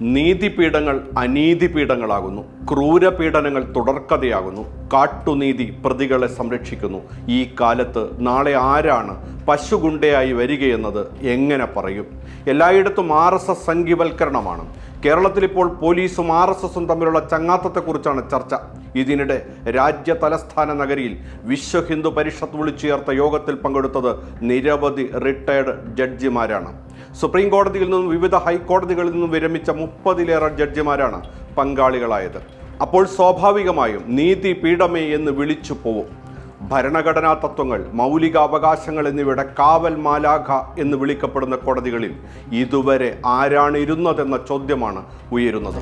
നീതിപീഠങ്ങൾ അനീതിപീഠങ്ങളാകുന്നു. ക്രൂരപീഡനങ്ങൾ തുടർക്കഥയാകുന്നു. കാട്ടുനീതി പ്രതികളെ സംരക്ഷിക്കുന്നു. ഈ കാലത്ത് നാളെ ആരാണ് പശുഗുണ്ടയായി വരികയെന്നത് എങ്ങനെ പറയും? എല്ലായിടത്തും ആർ എസ് എസ് സംഘീവൽക്കരണമാണ്. കേരളത്തിലിപ്പോൾ പോലീസും ആർ എസ് എസും തമ്മിലുള്ള ചങ്ങാത്തത്തെക്കുറിച്ചാണ് ചർച്ച. ഇതിനിടെ രാജ്യ തലസ്ഥാന നഗരിയിൽ വിശ്വ ഹിന്ദു പരിഷത്ത് വിളിച്ചു ചേർത്ത യോഗത്തിൽ പങ്കെടുത്തത് നിരവധി റിട്ടയർഡ് ജഡ്ജിമാരാണ് സുപ്രീം കോടതിയിൽ നിന്നും വിവിധ ഹൈക്കോടതികളിൽ നിന്നും വിരമിച്ച മുപ്പതിലേറെ ജഡ്ജിമാരാണ് പങ്കാളികളായത്. അപ്പോൾ സ്വാഭാവികമായും നീതി പീഠമേ എന്ന് വിളിച്ചു പോവും. ഭരണഘടനാ തത്വങ്ങൾ മൗലിക അവകാശങ്ങൾ എന്നിവയുടെ കാവൽ മാലാഖ എന്ന് വിളിക്കപ്പെടുന്ന കോടതികളിൽ ഇതുവരെ ആരാണ് ഇരുന്നതെന്ന ചോദ്യമാണ് ഉയരുന്നത്.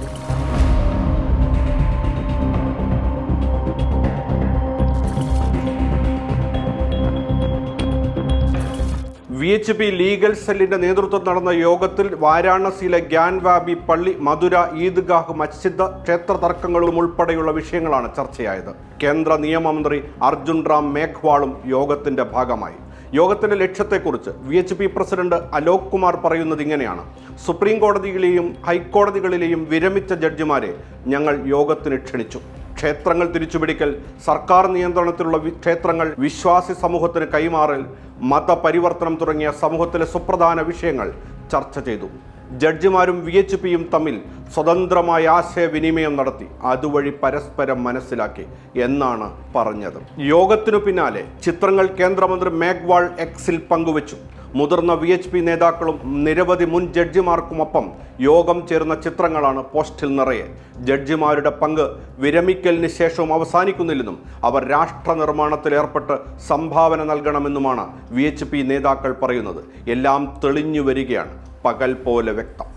വി എച്ച് പി ലീഗൽ സെല്ലിന്റെ നേതൃത്വം നടന്ന യോഗത്തിൽ വാരാണസിയിലെ ഗ്യാൻവാബി പള്ളി മധുര ഈദ്ഗാഹ് മസ്ജിദ് ക്ഷേത്ര തർക്കങ്ങളും ഉൾപ്പെടെയുള്ള വിഷയങ്ങളാണ് ചർച്ചയായത്. കേന്ദ്ര നിയമമന്ത്രി അർജുൻ റാം മേഘ്വാളും യോഗത്തിന്റെ ഭാഗമായി. യോഗത്തിന്റെ ലക്ഷ്യത്തെക്കുറിച്ച് V H P president Alok Kumar പറയുന്നത് ഇങ്ങനെയാണ്. സുപ്രീം കോടതിയിലെയും ഹൈക്കോടതികളിലെയും വിരമിച്ച ജഡ്ജിമാരെ ഞങ്ങൾ യോഗത്തിന് ക്ഷണിച്ചു. ക്ഷേത്രങ്ങൾ തിരിച്ചുപിടിക്കൽ സർക്കാർ നിയന്ത്രണത്തിലുള്ള ക്ഷേത്രങ്ങൾ വിശ്വാസി സമൂഹത്തിന് കൈമാറൽ മതപരിവർത്തനം തുടങ്ങിയ സമൂഹത്തിലെ സുപ്രധാന വിഷയങ്ങൾ ചർച്ച ചെയ്തു. ജഡ്ജിമാരും വി എച്ച് പിയും തമ്മിൽ സ്വതന്ത്രമായ ആശയവിനിമയം നടത്തി. അതുവഴി പരസ്പരം മനസ്സിലാക്കി എന്നാണ് പറഞ്ഞത്. യോഗത്തിനു പിന്നാലെ ചിത്രങ്ങൾ കേന്ദ്രമന്ത്രി മേഘ്വാൾ എക്സിൽ പങ്കുവച്ചു. മുതിർന്ന വി എച്ച് പി നേതാക്കളും നിരവധി മുൻ ജഡ്ജിമാർക്കുമൊപ്പം യോഗം ചേർന്ന ചിത്രങ്ങളാണ് പോസ്റ്റിൽ നിറയെ. ജഡ്ജിമാരുടെ പങ്ക് വിരമിക്കലിന് ശേഷവും അവസാനിക്കുന്നില്ലെന്നും അവർ രാഷ്ട്ര നിർമ്മാണത്തിൽ ഏർപ്പെട്ട് സംഭാവന നൽകണമെന്നുമാണ് വി നേതാക്കൾ പറയുന്നത്. എല്ലാം തെളിഞ്ഞു വരികയാണ്. പകൽ പോലെ വ്യക്തം.